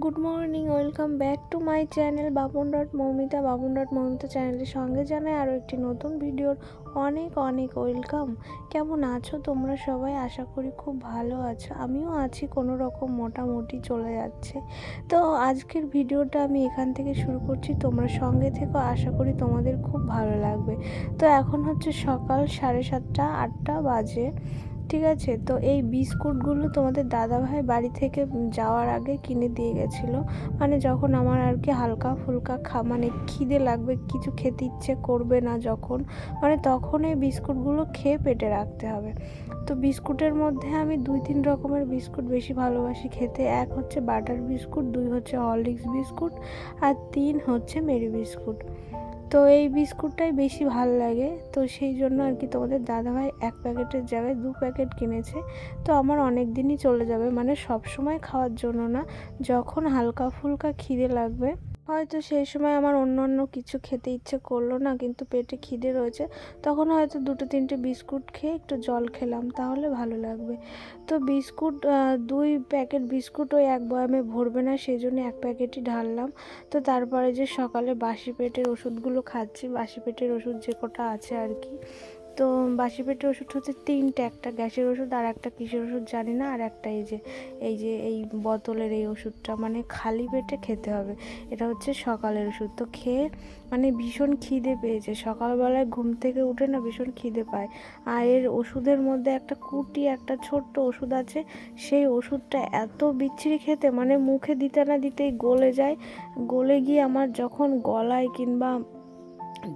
Good morning welcome back to my channel Bapan dot Moumita Bapan dot Moumita চ্যানেলের সঙ্গে জানাই আরও একটি নতুন ভিডিওর অনেক অনেক ওয়েলকাম কেমন আছো তোমরা সবাই? আশা করি খুব ভালো আছো। আমিও আছি, কোনো রকম মোটামুটি চলে যাচ্ছে। তো আজকের ভিডিওটা আমি এখান থেকে শুরু করছি। তোমরা সঙ্গে থেকে, আশা করি তোমাদের খুব ভালো লাগবে। তো এখন হচ্ছে সকাল সাড়ে সাতটা, আটটা বাজে। ঠিক আছে? তো এই বিস্কুটগুলো তোমাদের দাদাভাই বাড়ি থেকে যাওয়ার আগে কিনে দিয়ে গেছিল। মানে যখন আমার আর কি হালকা ফুলকা খা মানে খিদে লাগবে, কিছু খেতে ইচ্ছে করবে না যখন মানে তখন এই বিস্কুটগুলো খেয়ে পেটে রাখতে হবে। তো বিস্কুটের মধ্যে আমি দুই তিন রকমের বিস্কুট বেশি ভালোবাসি খেতে। এক হচ্ছে বাটার বিস্কুট, দুই হচ্ছে হরলিক্স বিস্কুট, আর তিন হচ্ছে মেরি বিস্কুট। তো এই বিস্কুটটাই বেশি ভালো লাগে। তো সেই জন্য আর কি তোমাদের দাদাভাই এক প্যাকেটের জায়গায় দু প্যাকেট কিনেছে। তো আমার অনেক দিনই চলে যাবে। মানে সব সময় খাওয়ার জন্য না, যখন হালকা ফুলকা খিদে লাগবে হয়তো সেই সময় আমার অন্য অন্য কিছু খেতে ইচ্ছে করল না, কিন্তু পেটে খিদে রয়েছে, তখন হয়তো দুটো তিনটে বিস্কুট খেয়ে একটু জল খেলাম, তাহলে ভালো লাগবে। তো বিস্কুট দুই প্যাকেট বিস্কুট ওই এক বয়ামে ভরবে না, সেই জন্য এক প্যাকেটই ঢাললাম। তো তারপরে যে সকালে বাসি পেটের ওষুধগুলো খাচ্ছি, বাসি পেটের ওষুধ যে কটা আছে আর কি তো বাসি পেটের ওষুধ হচ্ছে তিনটে, একটা গ্যাসের ওষুধ আর একটা কিসের ওষুধ জানি না, আর একটা এই যে এই যে এই বোতলের এই ওষুধটা মানে খালি পেটে খেতে হবে। এটা হচ্ছে সকালের ওষুধ। তো খেয়ে মানে ভীষণ খিদে পেয়েছে। সকালবেলায় ঘুম থেকে উঠে না ভীষণ খিদে পায়। আর এর ওষুধের মধ্যে একটা কুটি, একটা ছোট্ট ওষুধ আছে। সেই ওষুধটা এত বিচ্ছিরি খেতে মানে মুখে দিতে না দিতেই গলে যায়। গলে গিয়ে আমার যখন গলায় কিংবা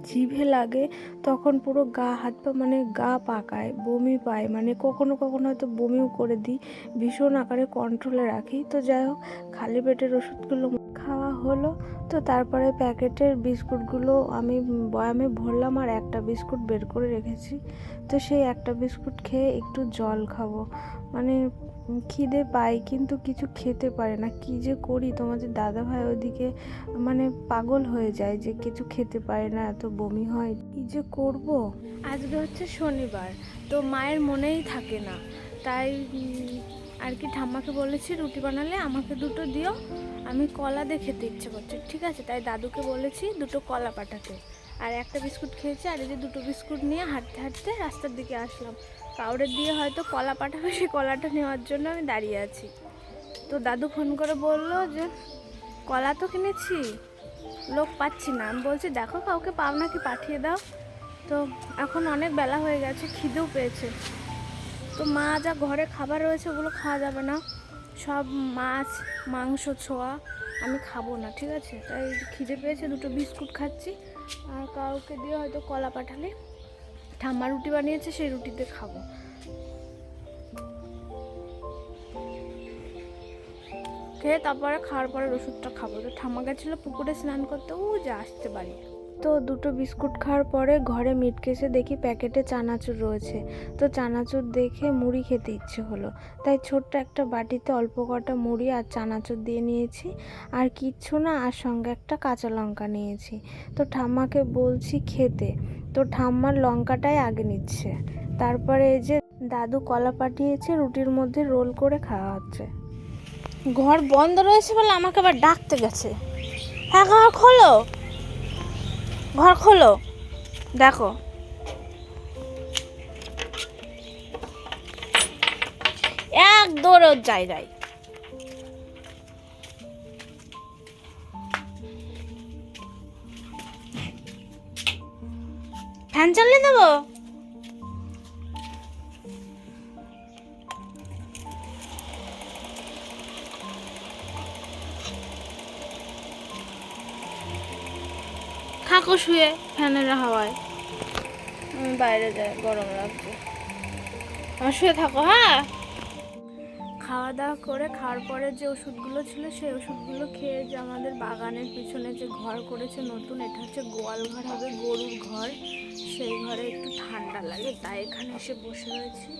জিভে লাগে, তখন পুরো গা, হাত পা মানে গা পাকায়, বমি পায়। মানে কখনো কখনো হয়তো বমিও করে দিই, ভীষণ আকারে কন্ট্রোলে রাখি। তো যাই হোক, খালি পেটের ওষুধগুলো খাওয়া হলো, তো তারপরে প্যাকেটের বিস্কুটগুলো আমি বয়ামে ভরলাম আর একটা বিস্কুট বের করে রেখেছি। তো সেই একটা বিস্কুট খেয়ে একটু জল খাব। মানে খিদে পাই কিন্তু কিছু খেতে পারে না। কি যে করি? তোমাদের দাদা ভাই ওদিকে মানে পাগল হয়ে যায় যে কিছু খেতে পারে না, এত বমি হয়। কি যে করব? আজকে হচ্ছে শনিবার, তো মায়ের মনেই থাকে না। তাই আর কি ঠাম্মাকে বলেছি রুটি বানালে আমাকে দুটো দিও, আমি কলা দিয়ে খেতে ইচ্ছে করছে। ঠিক আছে, তাই দাদুকে বলেছি দুটো কলা পাঠাতে। আর একটা বিস্কুট খেয়েছি আর এই যে দুটো বিস্কুট নিয়ে হাঁটতে হাঁটতে রাস্তার দিকে আসলাম। কাউরে দিয়ে হয়তো কলা পাঠাবে সেই কলাটা নেওয়ার জন্য আমি দাঁড়িয়ে আছি। তো দাদু ফোন করে বলল যে, কলা তো কিনেছি, লোক পাচ্ছি না। আমি বলছি, দেখো কাউকে পাও নাকি পাঠিয়ে দাও। তো এখন অনেক বেলা হয়ে গেছে, খিদেও পেয়েছে। তো মা যা ঘরে খাবার রয়েছে ওগুলো খাওয়া যাবে না। সব মাছ, মাংস, ছোঁয়া আমি খাব না, ঠিক আছে? তাই খিদে পেয়েছে, দুটো বিস্কুট খাচ্ছি। আর কাউকে দিয়ে হয়তো কলা পাঠালে। ঠাম্মা রুটি বানিয়েছে, সেই রুটিতে খাব। খেয়ে তারপরে খাওয়ার পরে ওষুধটা খাব। তো ঠাম্মা গেছিল পুকুরে স্নান করতে, ও যে আসতে পারি তো দুটো বিস্কুট খাওয়ার পরে ঘরে মিটকেসে দেখি প্যাকেটে চানাচুর রয়েছে। তো চানাচুর দেখে মুড়ি খেতে ইচ্ছে হলো। তাই ছোট্ট একটা বাটিতে অল্প কটা মুড়ি আর চানাচুর দিয়ে নিয়েছি। আর কিচ্ছু না, আর সঙ্গে একটা কাঁচা লঙ্কা নিয়েছি। তো ঠাম্মাকে বলছি খেতে। তো ঠাম্মার লঙ্কাটাই আগে নিচ্ছে। তারপরে এই যে দাদু কলা পাঠিয়েছে, রুটির মধ্যে রোল করে খাওয়া হচ্ছে। ঘর বন্ধ রয়েছে বলে আমাকে আবার ডাকতে গেছে। হ্যাঁ ঘর খোলো। ঘর খোলো। দেখো। এক দৌড় জায়গায়। ফ্যান চালিয়ে দেবো? থাকো শুয়ে ফ্যানের হাওয়ায়। আমি বাইরে যাই গরম লাগছে। আমার শুয়ে থাকো হ্যাঁ? খাওয়া দাওয়া করে খাওয়ার পরে যে ওষুধগুলো ছিল সেই ওষুধগুলো খেয়ে যে আমাদের বাগানের পিছনে যে ঘর করেছে নতুন এটা হচ্ছে গোয়াল ঘর হবে গরুর ঘর। সেই ঘরে একটু ঠান্ডা লাগে তাই এখানে এসে বসে রয়েছি।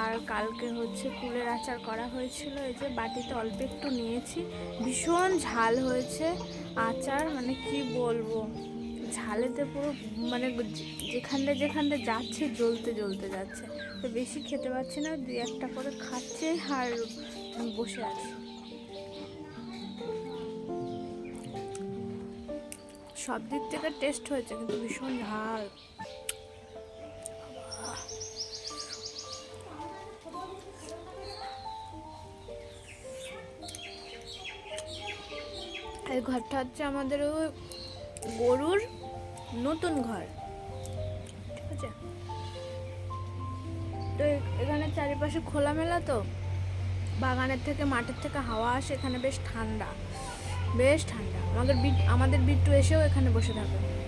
আর কালকে হচ্ছে কুলের আচার করা হয়েছিল এই যে বাটিতে অল্প একটু নিয়েছি। ভীষণ ঝাল হয়েছে আচার মানে কি বলব? ঝালেতে পুরো মানে যেখানে যেখানটা যাচ্ছে জ্বলতে জ্বলতে যাচ্ছে। তো বেশি খেতে পারছি না, দুই একটা করে খাচ্ছে আর বসে আছে। সব দিক থেকে টেস্ট হয়েছে, কিন্তু ভীষণ ঝাল। এই ঘরটা হচ্ছে আমাদের ওই গরুর নতুন ঘর। ঠিক আছে? তো এখানে চারিপাশে খোলামেলা তো? বাগানের থেকে, মাঠের থেকে হাওয়া আসে, এখানে বেশ ঠান্ডা। বেশ ঠান্ডা। আমাদের বিট আমাদের বিট্টু এসেও এখানে বসে থাকে।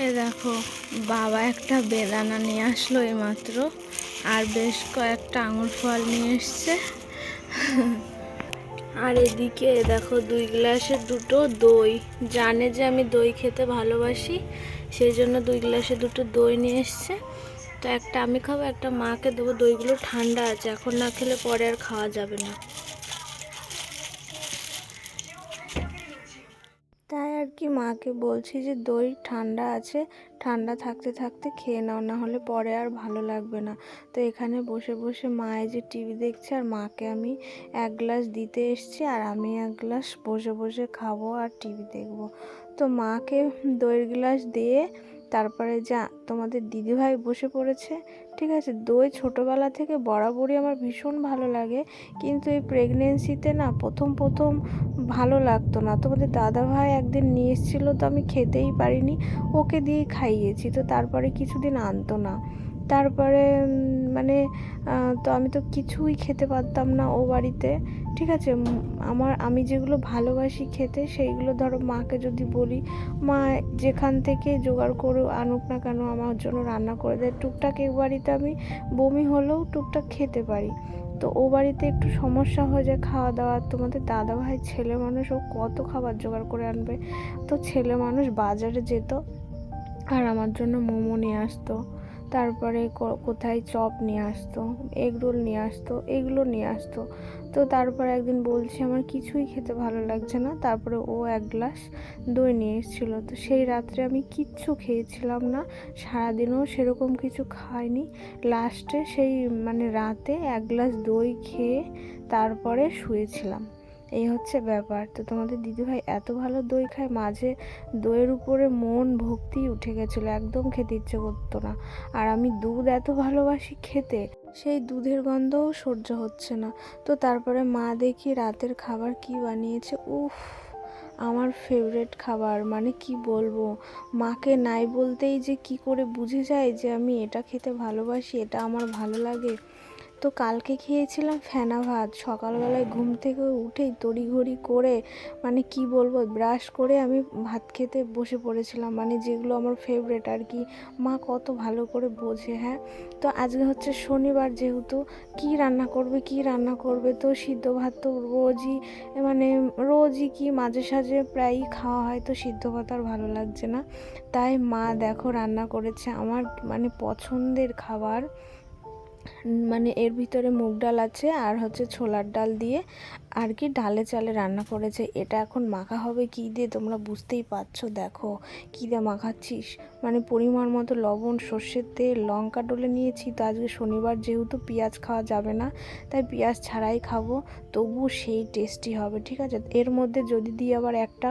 এ দেখো, বাবা একটা বেদানা নিয়ে আসলো এইমাত্র। আর বেশ কয়েকটা আঙুর ফল নিয়ে এসছে। আর এদিকে দেখো দুই গ্লাসে দুটো দই। জানে যে আমি দই খেতে ভালোবাসি সেই জন্য দুই গ্লাসে দুটো দই নিয়ে এসছে। তো একটা আমি খাব, একটা মাকে দেবো। দইগুলো ঠান্ডা আছে, এখন না খেলে পরে আর খাওয়া যাবে না। তাই আর কি মাকে বলছি যে, দই ঠান্ডা আছে, ঠান্ডা থাকতে থাকতে খেয়ে নাও, না হলে পরে আর ভালো লাগবে না। তো এখানে বসে বসে মায়ে যে টিভি দেখছে, আর মাকে আমি এক গ্লাস দিতে এসছি, আর আমি এক গ্লাস বসে বসে খাব আর টিভি দেখব। তো মাকে দইয়ের গ্লাস দিয়ে তারপরে যা, তোমাদের দিদিভাই বসে পড়েছে, ঠিক আছে? দই ছোটোবেলা থেকে বরাবরই আমার ভীষণ ভালো লাগে, কিন্তু এই প্রেগনেন্সিতে না প্রথম প্রথম ভালো লাগতো না। তোমাদের দাদাভাই একদিন নিয়ে এসেছিল তো আমি খেতেই পারিনি, ওকে দিয়েই খাইয়েছি। তো তারপরে কিছুদিন আনতো না। তারপরে মানে তো আমি তো কিছুই খেতে পারতাম না ও বাড়িতে। ঠিক আছে আমার, আমি যেগুলো ভালোবাসি খেতে, সেইগুলো ধরো মাকে যদি বলি, মা, যেখান থেকে জোগাড় করে, আনুক না কেন, আমার জন্য রান্না করে দেয় টুকটাক এক বাড়িতে আমি বমি হলেও টুকটাক খেতে পারি। তো ও বাড়িতে একটু সমস্যা হয়ে যায় খাওয়া দাওয়া তোমাদের দাদা ভাই ছেলে মানুষ, ও কত খাবার জোগাড় করে আনবে? তো ছেলে মানুষ বাজারে যেত আর আমার জন্য মোমো নিয়ে আসতো। তারপরে কোথায় চপ নিয়ে আসতো এগ রোল নিয়ে আসতো, এগুলো নিয়ে আসতো। তো তারপরে একদিন বলছি, আমার কিছুই খেতে ভালো লাগছে না। তারপরে ও এক গ্লাস দই নিয়ে এসেছিল। তো সেই রাত্রে আমি কিচ্ছু খেয়েছিলাম না, সারাদিনও সেরকম কিছু খাইনি। লাস্টে সেই মানে রাতে এক গ্লাস দই খেয়ে তারপরে শুয়েছিলাম। এই হচ্ছে ব্যাপার। তো তোমাদের দিদিভাই এত ভালো দই খায়, মাঝে দইয়ের উপরে মন ভক্তি উঠে গেছিল, একদম খেতে ইচ্ছে করতো না। আর আমি দুধ এত ভালোবাসি খেতে, সেই দুধের গন্ধও সহ্য হচ্ছে না। তো তারপরে মা দেখি রাতের খাবার কি বানিয়েছে, উফ, আমার ফেভারেট খাবার। মানে কি বলব, মাকে নাই বলতেই যে কি করে বুঝে যায় যে আমি এটা খেতে ভালোবাসি, এটা আমার ভালো লাগে। তো কালকে খেয়েছিলাম ফেনা ভাত। সকালবেলায় ঘুম থেকে উঠেই তড়িঘড়ি করে মানে কি বলব ব্রাশ করে আমি ভাত খেতে বসে পড়েছিলাম। মানে যেগুলো আমার ফেভারেট আর কি। মা কত ভালো করে বোঝে হ্যাঁ? তো আজকে হচ্ছে শনিবার যেহেতু, কি রান্না করবে, কি রান্না করবে? তো সিদ্ধ ভাত তো রোজই মানে রোজই কি মাঝে সাঝে প্রায়ই খাওয়া হয়, তো সিদ্ধ ভাত আর ভালো লাগছে না। তাই মা দেখো রান্না করেছে আমার মানে পছন্দের খাবার। মানে এর ভিতরে মুগ ডাল আছে আর হচ্ছে ছোলার ডাল দিয়ে আর কি ডালে চালে রান্না করেছে। এটা এখন মাখা হবে কি দিয়ে তোমরা বুঝতেই পারছ, দেখো কী দিয়ে মাখাচ্ছিস? মানে পরিমাণ মতো লবণ, সর্ষের তেল, লঙ্কা ডলে নিয়েছি। তো আজকে শনিবার যেহেতু পেঁয়াজ খাওয়া যাবে না, তাই পেঁয়াজ ছাড়াই খাব তবু সেই টেস্টি হবে, ঠিক আছে? এর মধ্যে যদি দিই আবার একটা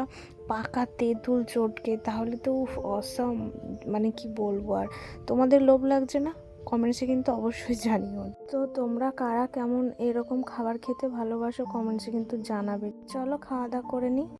পাকা তেঁতুল চটকে, তাহলে তো অসম মানে কি বলব আর? তোমাদের লোভ লাগছে না? কমেন্টসে কিন্তু অবশ্যই জানিও। তো তোমরা কারা কেমন এরকম খাবার খেতে ভালোবাসো কমেন্টসে কিন্তু জানাবে। চলো খাওয়া দাওয়া করে নিই